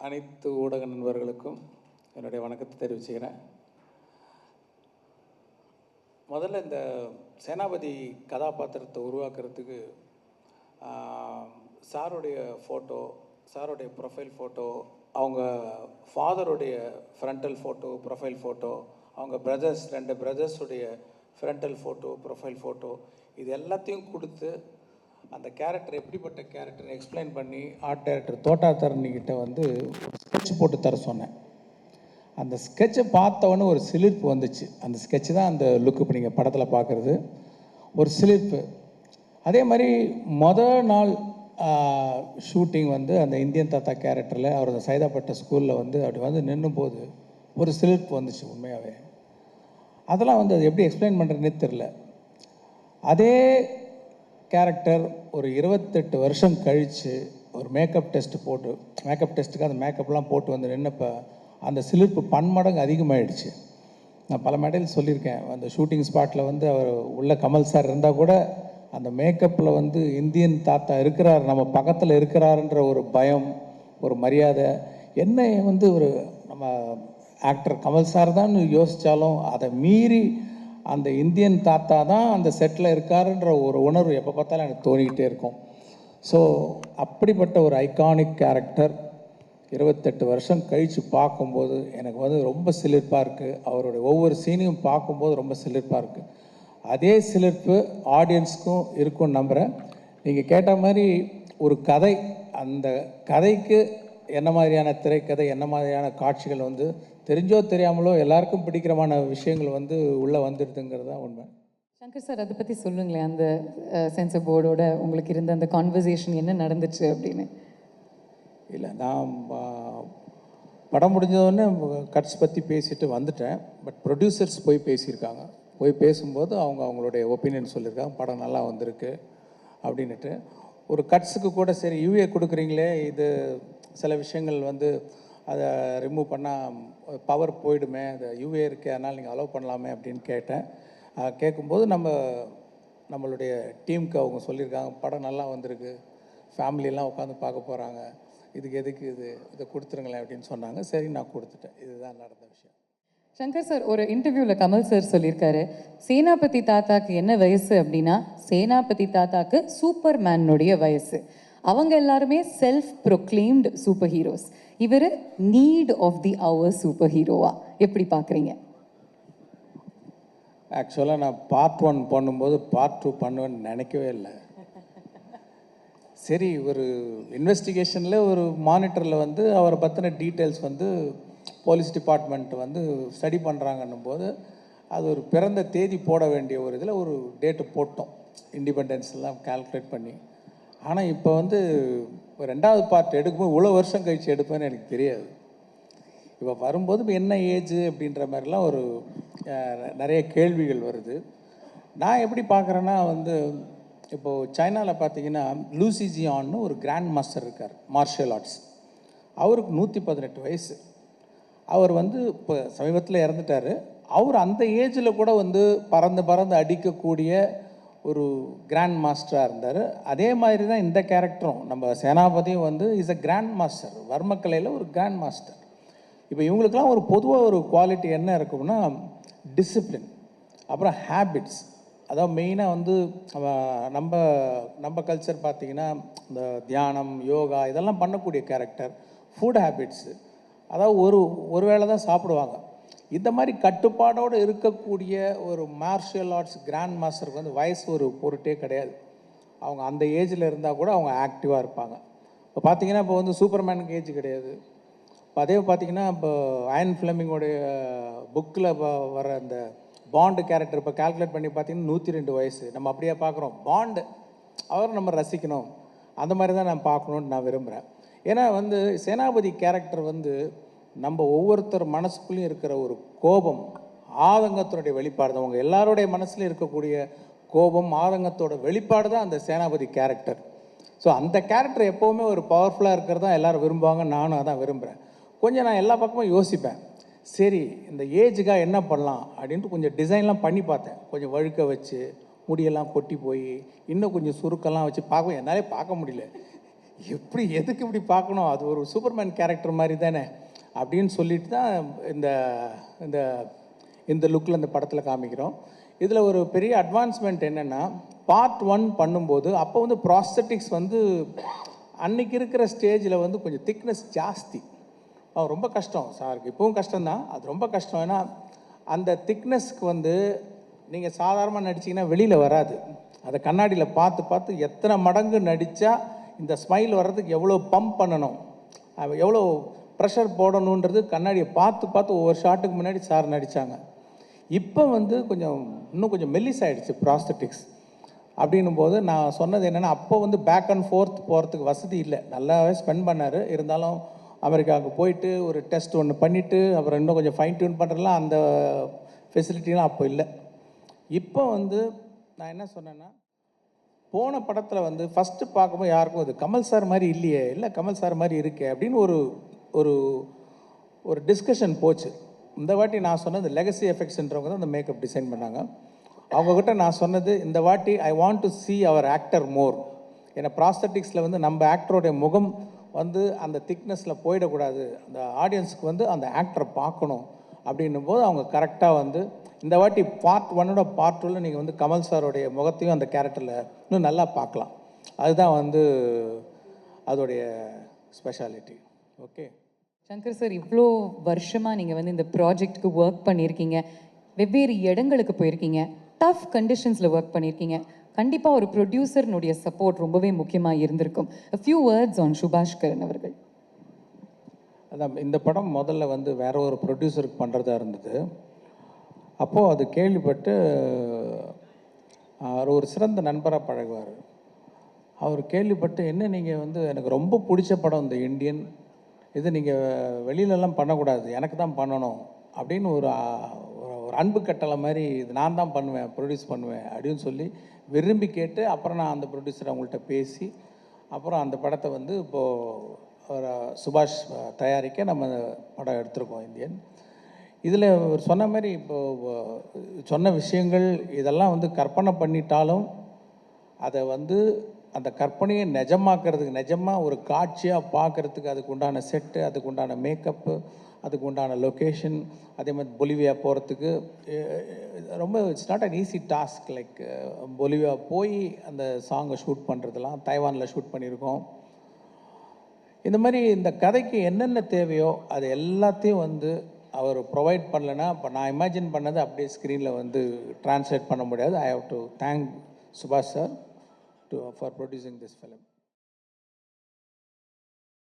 அனைத்து ஊடக நண்பர்களுக்கும் என்னுடைய வணக்கத்தை தெரிவிச்சுக்கிறேன். முதல்ல இந்த சேனாபதி கதாபாத்திரத்தை உருவாக்குறதுக்கு சாருடைய ஃபோட்டோ சாருடைய ப்ரொஃபைல் ஃபோட்டோ அவங்க ஃபாதருடைய ஃப்ரண்டல் ஃபோட்டோ ப்ரொஃபைல் ஃபோட்டோ அவங்க பிரதர்ஸ் ரெண்டு பிரதர்ஸுடைய ஃப்ரண்டல் ஃபோட்டோ ப்ரொஃபைல் ஃபோட்டோ இது எல்லாத்தையும் கொடுத்து அந்த கேரக்டர் எப்படிப்பட்ட கேரக்டர் எக்ஸ்பிளைன் பண்ணி ஆர்ட் டைரக்டர் தோட்டா தரணிக்கிட்ட வந்து ஒரு ஸ்கெட்ச் போட்டு தர சொன்னேன். அந்த ஸ்கெட்சை பார்த்தவொடனே ஒரு சிலிர்ப்பு வந்துச்சு. அந்த ஸ்கெட்ச் தான் அந்த லுக் இப்போ நீங்கள் படத்தில் பார்க்குறது. ஒரு சிலிர்ப்பு. அதே மாதிரி மொதல் நாள் ஷூட்டிங் வந்து அந்த இந்தியன் தாத்தா கேரக்டரில் அவர் அந்த சைதாப்பட்ட ஸ்கூலில் வந்து அப்படி வந்து நின்னும் போது ஒரு சிலிர்ப்பு வந்துச்சு உண்மையாகவே அதெல்லாம் வந்து அது எப்படி எக்ஸ்பிளைன் பண்ணுறதுனே தெரில அதே கேரக்டர் ஒரு இருபத்தெட்டு வருஷம் கழித்து ஒரு மேக்கப் டெஸ்ட் போட்டு மேக்கப் டெஸ்ட்டுக்கு அந்த மேக்கப்லாம் போட்டு வந்து நின்னப்போ அந்த சிலிர்ப்பு பன்மடங்கு அதிகமாகிடுச்சு நான் பல மேடையில் சொல்லியிருக்கேன். அந்த ஷூட்டிங் ஸ்பாட்டில் வந்து அவர் உள்ள கமல் சார் இருந்தால் கூட அந்த மேக்கப்பில் வந்து இந்தியன் தாத்தா இருக்கிறார் நம்ம பக்கத்தில் இருக்கிறாருன்ற ஒரு பயம் ஒரு மரியாதை என்ன வந்து ஒரு நம்ம ஆக்டர் கமல் சார் தான் யோசித்தாலும் அதை மீறி அந்த இந்தியன் தாத்தா தான் அந்த செட்டில் இருக்காருன்ற ஒரு உணர்வு எப்போ பார்த்தாலும் எனக்கு தோணிக்கிட்டே இருக்கும். ஸோ அப்படிப்பட்ட ஒரு ஐகானிக் கேரக்டர் இருபத்தெட்டு வருஷம் கழித்து பார்க்கும்போது எனக்கு வந்து ரொம்ப சிலிர்ப்பாக இருக்குது அவருடைய ஒவ்வொரு சீனையும் பார்க்கும்போது ரொம்ப சிலிர்ப்பாக இருக்குது அதே சிலிர்ப்பு ஆடியன்ஸ்க்கும் இருக்கும்னு நம்புகிறேன் நீங்கள் கேட்ட மாதிரி ஒரு கதை அந்த கதைக்கு என்ன மாதிரியான திரைக்கதை என்ன மாதிரியான காட்சிகள் வந்து தெரிஞ்சோ தெரியாமலோ எல்லாருக்கும் பிடிக்கிறமான விஷயங்கள் வந்து உள்ளே வந்துடுதுங்கிறது தான் உண்மை. சங்கர் சார் அதை பற்றி சொல்லுங்களேன். அந்த சென்சர் போர்டோட உங்களுக்கு இருந்த அந்த கான்வர்சேஷன் என்ன நடந்துச்சு அப்படின்னு? இல்லை நான் படம் முடிஞ்சதோடனே கட்ஸ் பற்றி பேசிட்டு வந்துட்டேன். பட் ப்ரொடியூசர்ஸ் போய் பேசியிருக்காங்க. போய் பேசும்போது அவங்க அவங்களுடைய ஒப்பீனியன் சொல்லியிருக்காங்க. படம் நல்லா வந்திருக்கு அப்படின்னுட்டு. ஒரு கட்ஸுக்கு கூட சரி யூஏ கொடுக்குறீங்களே இது சில விஷயங்கள் வந்து அதை ரிமூவ் பண்ணால் பவர் போயிடுமே அந்த யூஏ இருக்கே அதனால் நீங்கள் அலோவ் பண்ணலாமே அப்படின்னு கேட்டேன். கேட்கும்போது நம்ம நம்மளுடைய டீமுக்கு அவங்க சொல்லியிருக்காங்க படம் நல்லா வந்திருக்கு ஃபேமிலியெல்லாம் உட்காந்து பார்க்க போகிறாங்க இதுக்கு எதுக்கு இது இதை கொடுத்துருங்களேன் அப்படின்னு சொன்னாங்க. சரி நான் கொடுத்துட்டேன். இதுதான் நடந்த விஷயம். சங்கர் சார் ஒரு இன்டர்வியூவில் கமல் சார் சொல்லியிருக்காரு சேனாபதி தாத்தாக்கு என்ன வயசு அப்படின்னா சேனாபதி தாத்தாக்கு சூப்பர் மேனுடைய வயசு. அவங்க எல்லாருமே செல்ஃப் ப்ரொக்ளைம்டு சூப்பர் ஹீரோஸ் இவர் need of the hour super ஹீரோவா எப்படி பார்க்குறீங்க? ஆக்சுவலாக நான் பார்ட் ஒன் பண்ணும்போது பார்ட் டூ பண்ணுவேன்னு நினைக்கவே இல்லை. சரி ஒரு இன்வெஸ்டிகேஷனில் ஒரு மானிட்டரில் வந்து அவரை பற்றின டீட்டெயில்ஸ் வந்து போலீஸ் டிபார்ட்மெண்ட் வந்து ஸ்டடி பண்ணுறாங்கன்னும் போது அது ஒரு பிறந்த தேதி போட வேண்டிய ஒரு இதில் ஒரு டேட்டு போட்டோம். இண்டிபெண்டன்ஸ்லாம் கால்குலேட் பண்ணி. ஆனால் இப்போ வந்து ரெண்டாவது பார்ட் எடுக்கும்போது இவ்வளோ வருஷம் கழித்து எடுப்பேன்னு எனக்கு தெரியாது. இப்போ வரும்போது இப்போ என்ன ஏஜ் அப்படின்ற மாதிரிலாம் ஒரு நிறைய கேள்விகள் வருது. நான் எப்படி பார்க்குறேன்னா வந்து இப்போது சைனாவில் பார்த்தீங்கன்னா லூசிஜியான்னு ஒரு கிராண்ட் மாஸ்டர் இருக்கார் மார்ஷியல் ஆர்ட்ஸ். அவருக்கு நூற்றி பதினெட்டு வயசு. அவர் வந்து இப்போ சமீபத்தில் இறந்துட்டார். அவர் அந்த ஏஜில் கூட வந்து பறந்து பறந்து அடிக்கக்கூடிய ஒரு கிராண்ட் மாஸ்டராக இருந்தார். அதே மாதிரி தான் இந்த கேரக்டரும் நம்ம சேனாபதியும் வந்து இஸ் அ கிராண்ட் மாஸ்டர் வர்மக்கலையில் ஒரு கிராண்ட் மாஸ்டர் இப்போ இவங்களுக்கெல்லாம் ஒரு பொதுவாக ஒரு குவாலிட்டி என்ன இருக்கும்னா டிசிப்ளின் அப்புறம் ஹேபிட்ஸ் அதாவது மெயினாக வந்து நம்ம நம்ம கல்ச்சர் பார்த்திங்கன்னா இந்த தியானம் யோகா இதெல்லாம் பண்ணக்கூடிய கேரக்டர் ஃபுட் ஹேபிட்ஸு அதாவது ஒரு ஒரு வேளை தான் சாப்பிடுவாங்க. இந்த மாதிரி கட்டுப்பாடோடு இருக்கக்கூடிய ஒரு மார்ஷியல் ஆர்ட்ஸ் கிராண்ட் மாஸ்டருக்கு வந்து வயசு ஒரு பொருட்டே கிடையாது. அவங்க அந்த ஏஜில் இருந்தால் கூட அவங்க ஆக்டிவாக இருப்பாங்க. இப்போ பார்த்தீங்கன்னா இப்போ வந்து சூப்பர்மேனுக்கு ஏஜ் கிடையாது. இப்போ அதே பார்த்தீங்கன்னா இப்போ அயன் ஃபிளமிங்கோடைய புக்கில் வர அந்த பாண்டு கேரக்டர் இப்போ கால்குலேட் பண்ணி பார்த்தீங்கன்னா நூற்றி ரெண்டு வயசு. நம்ம அப்படியே பார்க்குறோம் பாண்டு அவரை நம்ம ரசிக்கணும். அந்த மாதிரி தான் நான் பார்க்கணுன்னு நான் விரும்புகிறேன் ஏன்னா வந்து சேனாபதி கேரக்டர் வந்து நம்ம ஒவ்வொருத்தர் மனசுக்குள்ளேயும் இருக்கிற ஒரு கோபம் ஆதங்கத்தினுடைய வெளிப்பாடு தான். உங்கள் எல்லாருடைய மனசுலையும் இருக்கக்கூடிய கோபம் ஆதங்கத்தோட வெளிப்பாடு தான் அந்த சேனாபதி கேரக்டர் ஸோ அந்த கேரக்டர் எப்போவுமே ஒரு பவர்ஃபுல்லாக இருக்கிறதா எல்லோரும் விரும்புவாங்க. நானும் அதான் விரும்புகிறேன் கொஞ்சம் நான் எல்லா பக்கமும் யோசிப்பேன். சரி இந்த ஏஜுக்காக என்ன பண்ணலாம் அப்படின்ட்டு கொஞ்சம் டிசைன்லாம் பண்ணி பார்த்தேன். கொஞ்சம் வழுக்க வச்சு முடியெல்லாம் கொட்டி போய் இன்னும் கொஞ்சம் சுருக்கெல்லாம் வச்சு பார்க்க என்னாலே பார்க்க முடியல. எப்படி எதுக்கு இப்படி பார்க்கணும்? அது ஒரு சூப்பர்மேன் கேரக்டர் மாதிரி தானே. அப்படின்னு சொல்லிட்டு தான் இந்த இந்த இந்த லுக்கில் இந்த படத்தில் காமிக்கிறோம். இதில் ஒரு பெரிய அட்வான்ஸ்மெண்ட் என்னென்னா பார்ட் ஒன் பண்ணும்போது அப்போ வந்து ப்ராஸ்தட்டிக்ஸ் வந்து அன்னைக்கு இருக்கிற ஸ்டேஜில் வந்து கொஞ்சம் திக்னஸ் ஜாஸ்தி. ரொம்ப கஷ்டம் சாருக்கு. இப்போவும் கஷ்டம்தான். அது ரொம்ப கஷ்டம். ஏன்னா அந்த திக்னஸ்க்கு வந்து நீங்கள் சாதாரணமாக நடிச்சீங்கன்னா வெளியில் வராது. அதை கண்ணாடியில் பார்த்து பார்த்து எத்தனை மடங்கு நடித்தா இந்த ஸ்மைல் வர்றதுக்கு எவ்வளோ பம்ப் பண்ணணும்? எவ்வளோ ப்ரெஷர் போடணுன்றது கண்ணாடியை பார்த்து பார்த்து ஒவ்வொரு ஷாட்டுக்கு முன்னாடி சார் நடித்தாங்க இப்போ வந்து கொஞ்சம் இன்னும் கொஞ்சம் மெல்லிஸ் ஆகிடுச்சு ப்ராஸ்தட்டிக்ஸ் அப்படின்னும் போது நான் சொன்னது என்னென்னா அப்போ வந்து பேக் அண்ட் ஃபோர்த் போகிறதுக்கு வசதி இல்லை. நல்லாவே ஸ்பெண்ட் பண்ணார். இருந்தாலும் அமெரிக்காவுக்கு போயிட்டு ஒரு டெஸ்ட் ஒன்று பண்ணிவிட்டு அப்புறம் இன்னும் கொஞ்சம் ஃபைன் டியூன் பண்ணுறலாம் அந்த ஃபெசிலிட்டிலாம் அப்போ இல்லை. இப்போ வந்து நான் என்ன சொன்னேன்னா போன படத்தில் வந்து ஃபஸ்ட்டு பார்க்கும்போது யாருக்கும் அது கமல் சார் மாதிரி இல்லையே. இல்லை கமல் சார் மாதிரி இருக்கே அப்படின்னு ஒரு ஒரு ஒரு டிஸ்கஷன் போச்சு. இந்த வாட்டி நான் சொன்னது லெகசி எஃபெக்ட்ஸ்ன்றவங்க தான் அந்த மேக்கப் டிசைன் பண்ணாங்க. அவங்கக்கிட்ட நான் சொன்னது இந்த வாட்டி I want to see our actor more ஏன்னா ப்ராஸ்தட்டிக்ஸில் வந்து நம்ம ஆக்டரோடைய முகம் வந்து அந்த திக்னஸில் போயிடக்கூடாது. அந்த ஆடியன்ஸ்க்கு வந்து அந்த ஆக்டரை பார்க்கணும். அப்படின்னும் போது அவங்க கரெக்டாக வந்து இந்த வாட்டி பார்ட் ஒன்னோட பார்ட் டூவில் நீங்கள் வந்து கமல் சாரோடைய முகத்தையும் அந்த கேரக்டரில் இன்னும் நல்லா பார்க்கலாம். அதுதான் வந்து அதோடைய ஸ்பெஷாலிட்டி ஓகே சங்கர் சார் இவ்வளோ வருஷமாக நீங்கள் வந்து இந்த ப்ராஜெக்டுக்கு ஒர்க் பண்ணியிருக்கீங்க வெவ்வேறு இடங்களுக்கு போயிருக்கீங்க. டஃப் கண்டிஷன்ஸில் ஒர்க் பண்ணியிருக்கீங்க கண்டிப்பாக ஒரு ப்ரொடியூசர்னுடைய சப்போர்ட் ரொம்பவே முக்கியமாக இருந்திருக்கும். Few words on Subash Karan அவர்கள். அதான் இந்த படம் முதல்ல வந்து வேற ஒரு ப்ரொடியூசருக்கு பண்ணுறதா இருந்தது. அப்போது அது கேள்விப்பட்டு அவர் ஒரு சிறந்த நண்பராக பழகுவார். அவர் கேள்விப்பட்டு என்ன நீங்கள் வந்து எனக்கு ரொம்ப பிடிச்ச படம் இந்த இந்தியன் இது நீங்கள் வெளியிலலாம் பண்ணக்கூடாது. எனக்கு தான் பண்ணணும். அப்படின்னு ஒரு ஒரு- அன்பு கட்டளை மாதிரி இது நான் தான் பண்ணுவேன் ப்ரொடியூஸ் பண்ணுவேன் அப்படின்னு சொல்லி விரும்பி கேட்டு அப்புறம் நான் அந்த ப்ரொடியூசர் அவங்கள்ட்ட பேசி அப்புறம் அந்த படத்தை வந்து இப்போது ஒரு சுபாஷ் தயாரிக்க நம்ம படம் எடுத்திருக்கோம் இந்தியன் இதில் சொன்ன மாதிரி இப்போது சொன்ன விஷயங்கள் இதெல்லாம் வந்து கற்பனை பண்ணிட்டாலும் அதை வந்து அந்த கற்பனையை நிஜமாக்கிறதுக்கு நிஜமாக ஒரு காட்சியாக பார்க்கறதுக்கு அதுக்கு உண்டான செட்டு அதுக்கு உண்டான மேக்கப்பு அதுக்கு உண்டான லொக்கேஷன் அதே மாதிரி பொலிவியா போகிறதுக்கு ரொம்ப it's not an easy task like Bolivia போய் அந்த சாங்கை ஷூட் பண்ணுறதுலாம் தைவானில் ஷூட் பண்ணியிருக்கோம். இந்த மாதிரி இந்த கதைக்கு என்னென்ன தேவையோ அது எல்லாத்தையும் வந்து அவர் ப்ரொவைட் பண்ணலைன்னா இப்போ நான் இமேஜின் பண்ணதை அப்படியே ஸ்க்ரீனில் வந்து ட்ரான்ஸ்லேட் பண்ண முடியாது. I have to thank Subash sir to, for producing this film.